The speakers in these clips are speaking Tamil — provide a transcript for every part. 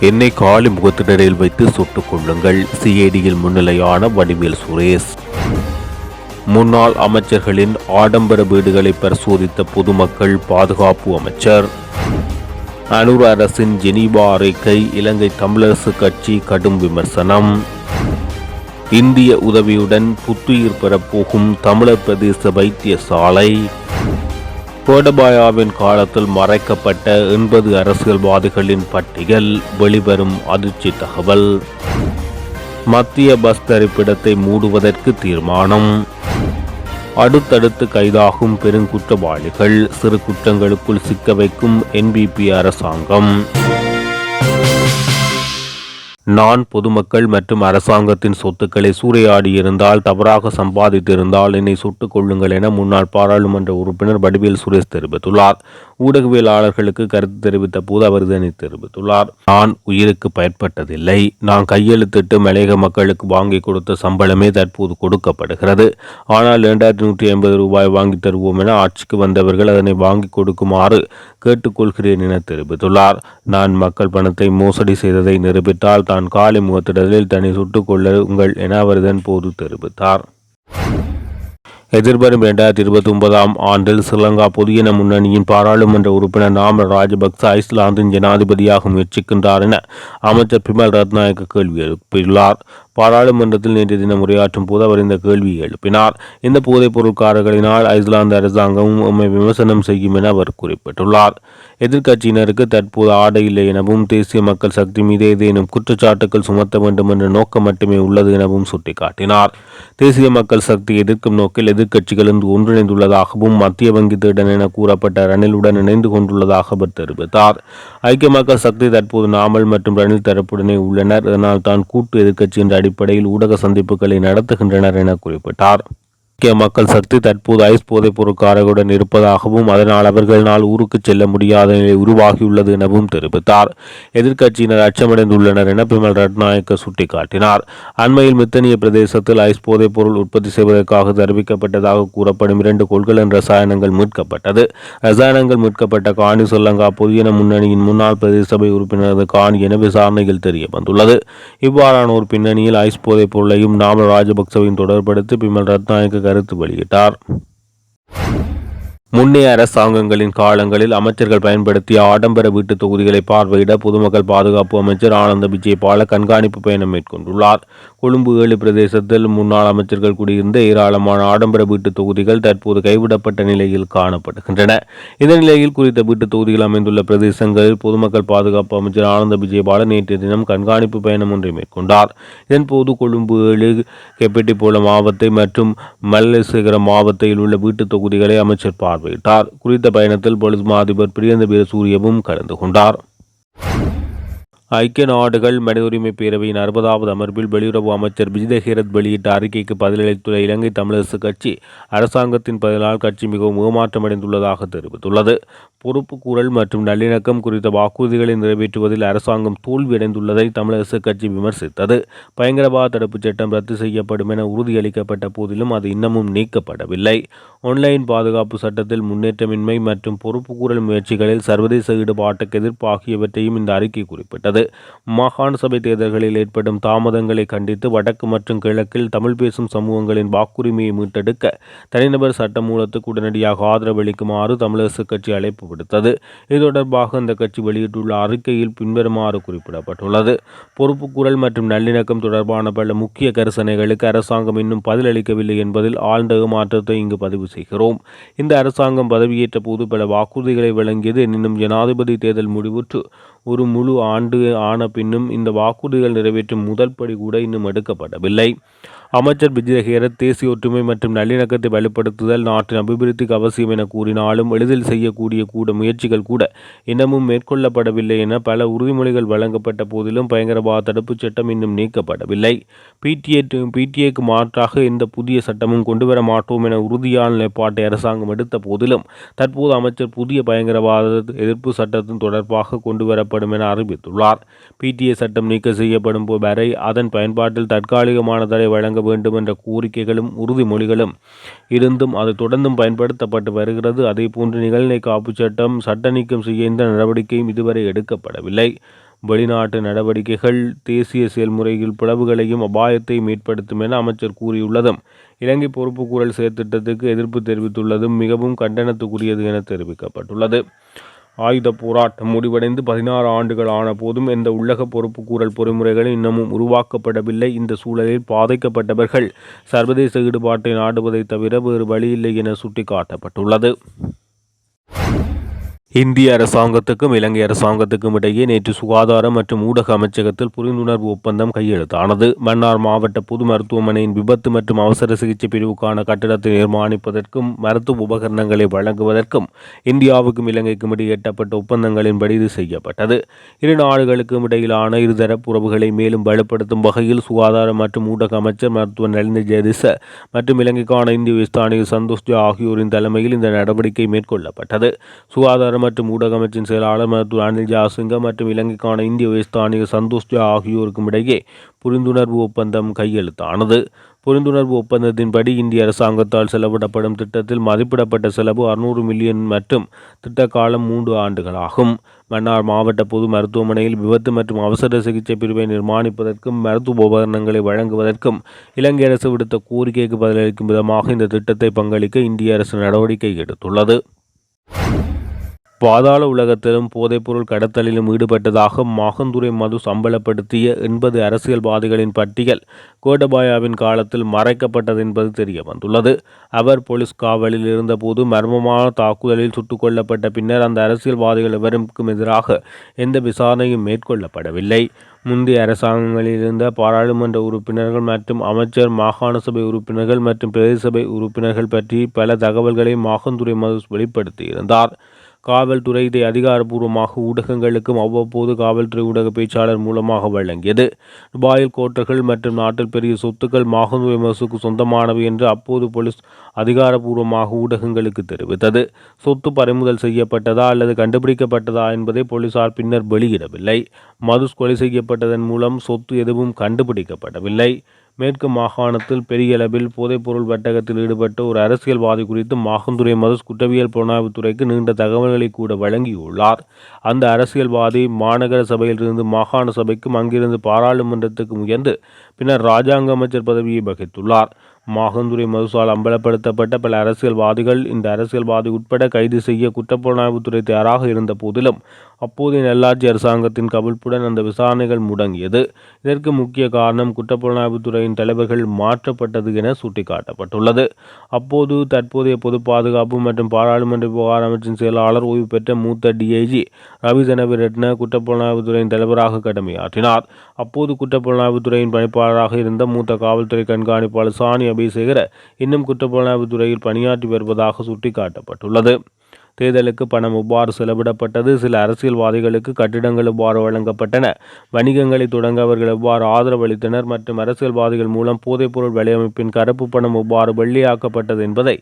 என்னை காலி முகத்திடரில் வைத்து சுட்டுக் கொள்ளுங்கள். சிஐடியில் முன்னிலையான வடிவேல் சுரேஷ். முன்னாள் அமைச்சர்களின் ஆடம்பர வீடுகளை பரிசோதித்த பொதுமக்கள் பாதுகாப்பு அமைச்சர். அனுர் அரசின் ஜெனீவா அறிக்கை இலங்கை தமிழரசு கட்சி கடும் விமர்சனம். இந்திய உதவியுடன் புத்துயிர் பெறப்போகும் தமிழர் பிரதேச வைத்தியசாலை. கோடபாயாவின் காலத்தில் மறைக்கப்பட்ட எண்பது அரசியல்வாதிகளின் பட்டியல் வெளிவரும் அதிர்ச்சி தகவல். மத்திய பஸ் தரிப்பிடத்தை மூடுவதற்கு தீர்மானம். அடுத்தடுத்து கைதாகும் பெருங்குற்றவாளிகள் சிறு குற்றங்களுக்குள் சிக்க வைக்கும் என்பிபி அரசாங்கம். நான் பொதுமக்கள் மற்றும் அரசாங்கத்தின் சொத்துக்களை சூறையாடியிருந்தால் தவறாக சம்பாதித்திருந்தால் என்னை சுட்டுக் கொள்ளுங்கள் என முன்னாள் பாராளுமன்ற உறுப்பினர் வடிவேல் சுரேஷ் தெரிவித்துள்ளார். ஊடகவியலாளர்களுக்கு கருத்து தெரிவித்த போது அவர் இதனை தெரிவித்துள்ளார். நான் உயிருக்கு பயன்பட்டதில்லை. நான் கையெழுத்திட்டு மலையக மக்களுக்கு வாங்கி கொடுத்த சம்பளமே தற்போது கொடுக்கப்படுகிறது. ஆனால் இரண்டாயிரத்தி நூற்றி ஐம்பது ரூபாய் வாங்கி தருவோம் என ஆட்சிக்கு வந்தவர்கள் அதனை வாங்கி கொடுக்குமாறு கேட்டுக்கொள்கிறேன் என தெரிவித்துள்ளார். நான் மக்கள் பணத்தை மோசடி செய்ததை நிரூபித்தால் தான் காலை முகத்திடலில் தன்னை சுட்டுக் கொள்ளுங்கள் என அவர் இதன் போது தெரிவித்தார். எதிர்வரும் இரண்டாயிரத்தி இருபத்தி ஒன்பதாம் ஆண்டில் ஸ்ரீலங்கா பொதுஜன முன்னணியின் பாராளுமன்ற உறுப்பினர் நாம ராஜபக்ச ஐஸ்லாந்தின் ஜனாதிபதியாக முயற்சிக்கின்றார் என அமைச்சர் பிமல் ரத்நாயக்க கேள்வி எழுப்பியுள்ளார். பாராளுமன்றத்தில் நேற்று தினம் உரையாற்றும் போது அவர் இந்த கேள்வியை எழுப்பினார். இந்த போதைப் பொருட்காரர்களினால் ஐஸ்லாந்து அரசாங்கமும் உண்மை விமர்சனம் செய்யும் என அவர் குறிப்பிட்டுள்ளார். எதிர்க்கட்சியினருக்கு தற்போது ஆடை இல்லை எனவும் தேசிய மக்கள் சக்தி மீது ஏதேனும் குற்றச்சாட்டுகள் சுமத்த வேண்டும் என்ற நோக்கம் மட்டுமே உள்ளது எனவும் சுட்டிக்காட்டினார். தேசிய மக்கள் சக்தி எதிர்க்கும் நோக்கில் எதிர்க்கட்சிகள் இன்று ஒன்றிணைந்துள்ளதாகவும் மத்திய வங்கி திருடன் என கூறப்பட்ட ரணிலுடன் இணைந்து கொண்டுள்ளதாக அவர் தெரிவித்தார். ஐக்கிய மக்கள் சக்தி தற்போது நாமல் மற்றும் ரணில் தரப்புடனே உள்ளனர். இதனால் தான் கூட்டு எதிர்க்கட்சி என்ற அடிப்படையில் ஊடக சந்திப்புகளை நடத்துகின்றனர் என குறிப்பிட்டார். ஐக்கிய மக்கள் சக்தி தற்போது ஐஸ் போதைப் பொருட்காரர்களுடன் இருப்பதாகவும் அதனால் அவர்களால் ஊருக்கு செல்ல முடியாத நிலை உருவாகியுள்ளது எனவும் தெரிவித்தார். எதிர்க்கட்சியினர் அச்சமடைந்துள்ளனர் என பிமல் ரட்நாயக்க சுட்டிக்காட்டினார். அண்மையில் மித்தனிய பிரதேசத்தில் ஐஸ் போதைப் பொருள் உற்பத்தி செய்வதற்காக தெரிவிக்கப்பட்டதாக கூறப்படும் இரண்டு கொள்கலன் ரசாயனங்கள் மீட்கப்பட்டது. ரசாயனங்கள் மீட்கப்பட்ட காணி சொல்லங்கா பொதுஜன முன்னணியின் முன்னாள் பிரதேச சபை உறுப்பினரது காணி என விசாரணையில் தெரிய வந்துள்ளது இவ்வாறான ஒரு பின்னணியில் ஐஸ் போதைப் பொருளையும் நாமல் ராஜபக்சவையும் தொடர்படுத்தி பிமல் ரத்நாயக்க கருத்து வெளியிட்டார். முன்னைய அரசாங்கங்களின் காலங்களில் அமைச்சர்கள் பயன்படுத்திய ஆடம்பர வீட்டு தொகுதிகளை பார்வையிட பொதுமக்கள் பாதுகாப்பு அமைச்சர் ஆனந்த விஜயபால கண்காணிப்பு பயணம் மேற்கொண்டுள்ளார். கொழும்பு ஏழு பிரதேசத்தில் முன்னாள் அமைச்சர்கள் குடியிருந்த ஏராளமான ஆடம்பர வீட்டு தொகுதிகள் தற்போது கைவிடப்பட்ட நிலையில் காணப்படுகின்றன. இந்த நிலையில் குறித்த வீட்டு தொகுதிகள் அமைந்துள்ள பிரதேசங்களில் பொதுமக்கள் பாதுகாப்பு அமைச்சர் ஆனந்த விஜயபால நேற்றைய தினம் கண்காணிப்பு பயணம் ஒன்றை மேற்கொண்டார். இதன்போது கொழும்பு ஏழு கெப்பெட்டிப்போல மாவத்தை மற்றும் மல்லசேகரம் மாவட்டத்தில் உள்ள வீட்டு தொகுதிகளை அமைச்சர் பார்வையிட்டார். குறித்த பயணத்தில் பொலிஸ் மா அதிபர் பிரியந்த வீரசூரியவும் கலந்து கொண்டார். ஐக்கிய நாடுகள் மனித உரிமை பேரவையின் அறுபதாவது அமர்வில் வெளியுறவு அமைச்சர் விஜித ஹீரத் வெளியிட்ட அறிக்கைக்கு பதிலளித்துள்ள இலங்கை தமிழரசு கட்சி அரசாங்கத்தின் பதிலால் கட்சி மிகவும் ஏமாற்றமடைந்துள்ளதாக தெரிவித்துள்ளது. பொறுப்புக்கூறல் மற்றும் நல்லிணக்கம் குறித்த வாக்குறுதிகளை நிறைவேற்றுவதில் அரசாங்கம் தோல்வியடைந்துள்ளதை தமிழரசு கட்சி விமர்சித்தது. பயங்கரவாத தடுப்புச் சட்டம் ரத்து செய்யப்படும் என உறுதியளிக்கப்பட்ட போதிலும் அது இன்னமும் நீக்கப்படவில்லை. ஆன்லைன் பாதுகாப்பு சட்டத்தில் முன்னேற்றமின்மை மற்றும் பொறுப்புக்கூறல் முயற்சிகளில் சர்வதேச ஈடுபாட்டுக்கு எதிர்ப்பு ஆகியவற்றையும் இந்த அறிக்கை குறிப்பிட்டது. மாகாண சபை தேர்தல்களில் ஏற்படும் தாமதங்களை கண்டித்து வடக்கு மற்றும் கிழக்கில் தமிழ் பேசும் சமூகங்களின் வாக்குரிமையை மீட்டெடுக்க தனிநபர் சட்டமூலத்துக்கு உடனடியாக ஆதரவளிக்குமாறு தமிழரசு கட்சி அழைப்பு விடுத்தது. இது தொடர்பாக அந்த கட்சி வெளியிட்டுள்ள அறிக்கையில் பின்வருமாறு குறிப்பிடப்பட்டுள்ளது. பொறுப்புக்கூறல் மற்றும் நல்லிணக்கம் தொடர்பான பல முக்கிய கரிசனைகளுக்கு அரசாங்கம் இன்னும் பதிலளிக்கவில்லை என்பதில் ஆழ்ந்த ஏமாற்றத்தை இங்கு பதிவு செய்கிறோம். இந்த அரசாங்கம் பதவியேற்ற போது பல வாக்குறுதிகளை வழங்கியது எனினும் ஜனாதிபதி தேர்தல் முடிவுற்று ஒரு முழு ஆண்டு ஆன பின்னும் இந்த வாக்குறுதிகள் நிறைவேற்றும் முதல் படி கூட இன்னும் எடுக்கப்படவில்லை. அமைச்சர் விஜயஹேரத் தேசிய ஒற்றுமை மற்றும் நல்லிணக்கத்தை வலுப்படுத்துதல் நாட்டின் அபிவிருத்திக்கு அவசியம் என கூறினாலும் எளிதில் செய்யக்கூடிய கூட முயற்சிகள் கூட இன்னமும் மேற்கொள்ளப்படவில்லை என பல உறுதிமொழிகள் வழங்கப்பட்ட போதிலும் பயங்கரவாத தடுப்புச் சட்டம் இன்னும் நீக்கப்படவில்லை. பிடிஏ பிடிஏக்கு மாற்றாக எந்த புதிய சட்டமும் கொண்டுவர மாட்டோம் என உறுதியான நிலைப்பாட்டை அரசாங்கம் எடுத்த போதிலும் தற்போது அமைச்சர் புதிய பயங்கரவாத எதிர்ப்பு சட்டத்தின் தொடர்பாக கொண்டுவரப்படும் என அறிவித்துள்ளார். பிடிஏ சட்டம் நீக்க செய்யப்படும் வரை அதன் பயன்பாட்டில் தற்காலிகமான தடை வழங்க வேண்டும் என்ற கோரிக்கைகளும் உறுதிமொழிகளும் இருந்தும் அது தொடர்ந்தும் பயன்படுத்தப்பட்டு வருகிறது. அதேபோன்று நிகழ்நிலை காப்புச் சட்டம் சட்ட நீக்கம் செய்ய எந்த நடவடிக்கையும் இதுவரை எடுக்கப்படவில்லை. வெளிநாட்டு நடவடிக்கைகள் தேசிய செயல்முறையில் பிளவுகளையும் அபாயத்தையும் ஏற்படுத்தும் என அமைச்சர் கூறியுள்ளதும் இலங்கை பொறுப்புக்கூறல் செயற்திட்டத்துக்கு எதிர்ப்பு தெரிவித்துள்ளதும் மிகவும் கண்டனத்துக்குரியது என தெரிவிக்கப்பட்டுள்ளது. ஆயுத போராட்டம் முடிவடைந்து பதினாறு ஆண்டுகள் ஆன போதும் எந்த உள்ளக பொறுப்புக்கூறல் பொறிமுறைகள் இன்னமும் உருவாக்கப்படவில்லை. இந்த சூழலில் பாதிக்கப்பட்டவர்கள் சர்வதேச ஈடுபாட்டை நாடுவதை தவிர வேறு வழியில்லை என சுட்டிக்காட்டப்பட்டுள்ளது. இந்திய அரசாங்கத்துக்கும் இலங்கை அரசாங்கத்துக்கும் இடையே நேற்று சுகாதாரம் மற்றும் ஊடக அமைச்சகத்தில் புரிந்துணர்வு ஒப்பந்தம் கையெழுத்தானது. மன்னார் மாவட்ட பொது மருத்துவமனையின் விபத்து மற்றும் அவசர சிகிச்சை பிரிவுக்கான கட்டிடத்தை நிர்மாணிப்பதற்கும் மருத்துவ உபகரணங்களை வழங்குவதற்கும் இந்தியாவுக்கும் இலங்கைக்கும் இடையே எட்டப்பட்ட ஒப்பந்தங்களின்படி இது செய்யப்பட்டது. இரு நாடுகளுக்கும் இடையிலான இருதரப்பு உறவுகளை மேலும் வலுப்படுத்தும் வகையில் சுகாதாரம் மற்றும் ஊடக அமைச்சர் மருத்துவர் நலிந்த ஜெயதிச மற்றும் இலங்கைக்கான இந்திய ஸ்தானிக சந்தோஷ் ஜா ஆகியோரின் தலைமையில் இந்த நடவடிக்கை மேற்கொள்ளப்பட்டது. சுகாதாரம் மற்றும் ஊடக அமைச்சின் செயலாளர் மருத்துவர் அனில் ஜாசிங்க மற்றும் இலங்கைக்கான இந்திய உயர்ஸ்தானிக சந்தோஷ் ஜா ஆகியோருக்கும் இடையே புரிந்துணர்வு ஒப்பந்தம் கையெழுத்தானது. புரிந்துணர்வு ஒப்பந்தத்தின்படி இந்திய அரசாங்கத்தால் செலவிடப்படும் திட்டத்தில் மதிப்பிடப்பட்ட செலவு அறுநூறு மில்லியன் மற்றும் திட்ட காலம் மூன்று ஆண்டுகளாகும். மன்னார் மாவட்ட பொது மருத்துவமனையில் விபத்து மற்றும் அவசர சிகிச்சை பிரிவை நிர்மாணிப்பதற்கும் மருத்துவ உபகரணங்களை வழங்குவதற்கும் இலங்கை அரசு விடுத்த கோரிக்கைக்கு பதிலளிக்கும் விதமாக இந்த திட்டத்தை பங்களிக்க இந்திய அரசு நடவடிக்கை எடுத்துள்ளது. பாதாள உலகத்திலும் போதைப்பொருள் கடத்தலிலும் ஈடுபட்டதாக மாகந்துரை மது சம்பளப்படுத்திய எண்பது அரசியல்வாதிகளின் பட்டியல் கோடபாயாவின் காலத்தில் மறைக்கப்பட்டது என்பது தெரிய வந்துள்ளது. அவர் போலீஸ் காவலில் இருந்தபோது மர்மமான தாக்குதலில் சுட்டுக் கொல்லப்பட்ட பின்னர் அந்த அரசியல்வாதிகள் எவருக்கும் எதிராக எந்த விசாரணையும் மேற்கொள்ளப்படவில்லை. முந்தைய அரசாங்கங்களில் இருந்த பாராளுமன்ற உறுப்பினர்கள் மற்றும் அமைச்சர் மாகாண சபை உறுப்பினர்கள் மற்றும் பிரதேச சபை உறுப்பினர்கள் பற்றி பல தகவல்களை மாகந்துரை மது வெளிப்படுத்தியிருந்தார். காவல்துறை இதை அதிகாரப்பூர்வமாக ஊடகங்களுக்கும் அவ்வப்போது காவல்துறை ஊடக பேச்சாளர் மூலமாக வழங்கியது. துபாயில் கோட்டர்கள் மற்றும் நாட்டில் பெரிய சொத்துக்கள் மாகந்து விமர்சுக்கு சொந்தமானவை என்று அப்போது போலீஸ் அதிகாரப்பூர்வமாக ஊடகங்களுக்கு தெரிவித்தது. சொத்து பறிமுதல் செய்யப்பட்டதா அல்லது கண்டுபிடிக்கப்பட்டதா என்பதை போலீசார் பின்னர் வெளியிடவில்லை. மதுஸ் கொலை செய்யப்பட்டதன் மூலம் சொத்து எதுவும் கண்டுபிடிக்கப்படவில்லை. மேற்கு மாகாணத்தில் பெரிய அளவில் போதைப்பொருள் வர்த்தகத்தில் ஈடுபட்ட ஒரு அரசியல்வாதி குறித்து மாகந்துரை மதுஸ் குற்றவியல் புலனாய்வுத்துறைக்கு நீண்ட தகவல்களை கூட வழங்கியுள்ளார். அந்த அரசியல்வாதி மாநகர சபையிலிருந்து மாகாண சபைக்கும் அங்கிருந்து பாராளுமன்றத்துக்கு உயர்ந்து பின்னர் ராஜாங்க அமைச்சர் பதவியை வகித்துள்ளார். மாகந்துரை மதுசால் அம்பலப்படுத்தப்பட்ட பல அரசியல்வாதிகள் இந்த அரசியல்வாதி உட்பட கைது செய்ய குற்றப்புலனாய்வுத்துறை தயாராக இருந்த போதிலும் அப்போதைய நல்லாட்சி அரசாங்கத்தின் கவிழ்ப்புடன் அந்த விசாரணைகள் முடங்கியது. இதற்கு முக்கிய காரணம் குற்றப்புலனாய்வுத்துறையின் தலைவர்கள் மாற்றப்பட்டது என சுட்டிக்காட்டப்பட்டுள்ளது. அப்போது தற்போதைய பொது பாதுகாப்பு மற்றும் பாராளுமன்ற விவகார அமைச்சின் செயலாளர் ஓய்வு பெற்ற மூத்த டிஐஜி ரவி ரெட்ன குற்றப்புலனாய்வுத்துறையின் தலைவராக கடமையாற்றினார். அப்போது குற்றப்புலனாய்வுத்துறையின் பணிப்பாளராக இருந்த மூத்த காவல்துறை கண்காணிப்பாளர் சாணி அபிசேகர இன்னும் குற்றப்புலனாய்வுத்துறையில் பணியாற்றி வருவதாக சுட்டிக்காட்டப்பட்டுள்ளது. தேர்தலுக்கு பணம் இவ்வாறு செலவிடப்பட்டது. சில அரசியல்வாதிகளுக்கு கட்டிடங்கள் இவ்வாறு வழங்கப்பட்டன. வணிகங்களை தொடங்க அவர்கள் எவ்வாறு ஆதரவு அளித்தனர். மற்றும் அரசியல்வாதிகள் மூலம் போதைப்பொருள் வலையமைப்பின் கருப்பு பணம் இவ்வாறு வெள்ளியாக்கப்பட்டது என்பதை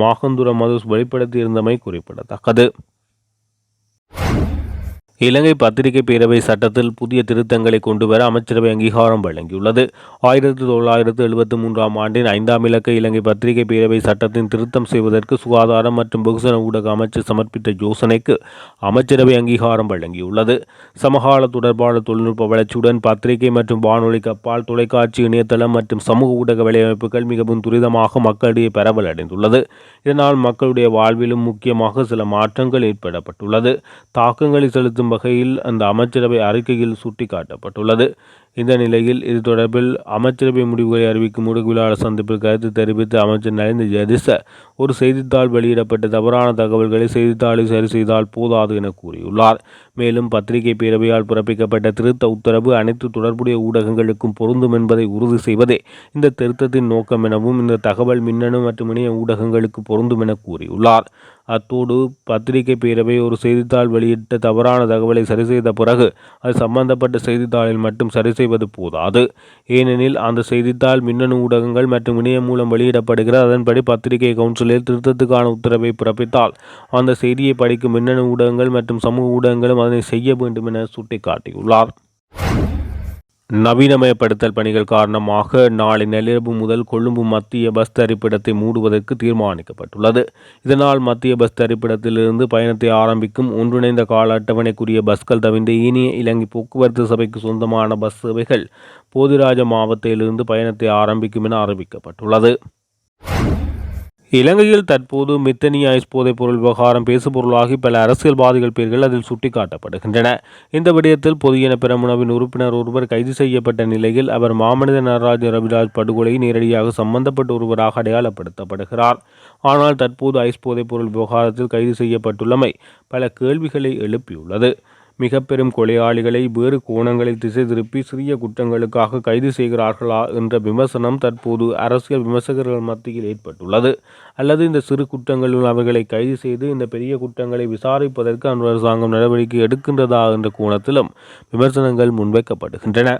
மாகந்துர மதுஸ் வெளிப்படுத்தியிருந்தமை குறிப்பிடத்தக்கது. இலங்கை பத்திரிகை பேரவை சட்டத்தில் புதிய திருத்தங்களை கொண்டுவர அமைச்சரவை அங்கீகாரம் வழங்கியுள்ளது. ஆயிரத்தி தொள்ளாயிரத்து எழுபத்தி மூன்றாம் ஆண்டின் ஐந்தாம் இலக்க இலங்கை பத்திரிகை பேரவை சட்டத்தின் திருத்தம் செய்வதற்கு சுகாதாரம் மற்றும் வெகுசன ஊடக அமைச்சர் சமர்ப்பித்த யோசனைக்கு அமைச்சரவை அங்கீகாரம் வழங்கியுள்ளது. சமகால தொடர்பான தொழில்நுட்ப வளர்ச்சியுடன் பத்திரிகை மற்றும் வானொலி கப்பால் தொலைக்காட்சி இணையதளம் மற்றும் சமூக ஊடக வலையமைப்புகள் மிகவும் துரிதமாக மக்களிடையே பரவல் அடைந்துள்ளது இதனால் மக்களுடைய வாழ்விலும் முக்கியமாக சில மாற்றங்கள் ஏற்படப்பட்டுள்ளது. தாக்கங்களை செலுத்தும் வகையில் அந்த அமைச்சரவை அறிக்கையில் சுட்டிக்காட்டப்பட்டுள்ளது. இந்த நிலையில் இது தொடர்பில் அமைச்சரவை முடிவுகளை அறிவிக்கும் ஊடகவியலாளர் சந்திப்பில் கருத்து தெரிவித்து அமைச்சர் நலிந்த ஜெயதிச ஒரு செய்தித்தாள் வெளியிடப்பட்ட தவறான தகவல்களை செய்தித்தாளில் சரி செய்தால் போதாது என கூறியுள்ளார். மேலும் பத்திரிகை பேரவையால் பிறப்பிக்கப்பட்ட திருத்த உத்தரவு அனைத்து தொடர்புடைய ஊடகங்களுக்கும் பொருந்தும் என்பதை உறுதி செய்வதே இந்த திருத்தத்தின் நோக்கம் எனவும் இந்த தகவல் மின்னணு மற்றும் இணைய ஊடகங்களுக்கு பொருந்தும் என கூறியுள்ளார். அத்தோடு பத்திரிகை பேரவை ஒரு செய்தித்தாள் வெளியிட்ட தவறான தகவலை சரி செய்த பிறகு அது சம்பந்தப்பட்ட செய்தித்தாளில் மட்டும் சரி செய்வது போதாது ஏனெனில் அந்த செய்தித்தாள் மின்னணு ஊடகங்கள் மற்றும் இணையம் மூலம் வெளியிடப்படுகிறது. அதன்படி பத்திரிகை கவுன்சிலில் திருத்தத்துக்கான உத்தரவை பிறப்பித்தால் அந்த செய்தியை படிக்கும் மின்னணு ஊடகங்கள் மற்றும் சமூக ஊடகங்களும் அதனை செய்ய வேண்டும் என சுட்டிக்காட்டியுள்ளார். நவீனமயப்படுத்தல் பணிகள் காரணமாக நாளை நள்ளிரவு முதல் கொழும்பு மத்திய பஸ் தரிப்பிடத்தை மூடுவதற்கு தீர்மானிக்கப்பட்டுள்ளது. இதனால் மத்திய பஸ் தரிப்பிடத்திலிருந்து பயணத்தை ஆரம்பிக்கும் ஒன்றிணைந்த கால அட்டவணைக்குரிய பஸ்கள் தவிர்ந்த இனிய இலங்கை போக்குவரத்து சபைக்கு சொந்தமான பஸ் சேவைகள் போதிராஜ மாவட்டத்திலிருந்து பயணத்தை ஆரம்பிக்கும் என அறிவிக்கப்பட்டுள்ளது. இலங்கையில் தற்போது மித்தனி ஐஸ் போதைப் பொருள் விவகாரம் பேசுபொருளாகி பல அரசியல்வாதிகள் பெயர்கள் அதில் சுட்டிக்காட்டப்படுகின்றன. இந்த விடயத்தில் பொதுஜன பெரமுனவின் உறுப்பினர் ஒருவர் கைது செய்யப்பட்ட நிலையில் அவர் மாமனித நடராஜ ரவிராஜ் படுகொலை நேரடியாக சம்பந்தப்பட்ட ஒருவராக அடையாளப்படுத்தப்படுகிறார். ஆனால் தற்போது ஐஸ் போதைப் பொருள் விவகாரத்தில் கைது செய்யப்பட்டுள்ளமை பல கேள்விகளை எழுப்பியுள்ளது. மிக பெரும் கொலையாளிகளை வேறு கோணங்களில் திசை திருப்பி சிறிய குற்றங்களுக்காக கைது செய்கிறார்களா என்ற விமர்சனம் தற்போது அரசியல் விமர்சகர்கள் மத்தியில் ஏற்பட்டுள்ளது. அல்லது இந்த சிறு குற்றங்களில் அவர்களை கைது செய்து இந்த பெரிய குற்றங்களை விசாரிப்பதற்கு அந்த அரசாங்கம் நடவடிக்கை எடுக்கின்றதா என்ற கோணத்திலும் விமர்சனங்கள் முன்வைக்கப்படுகின்றன.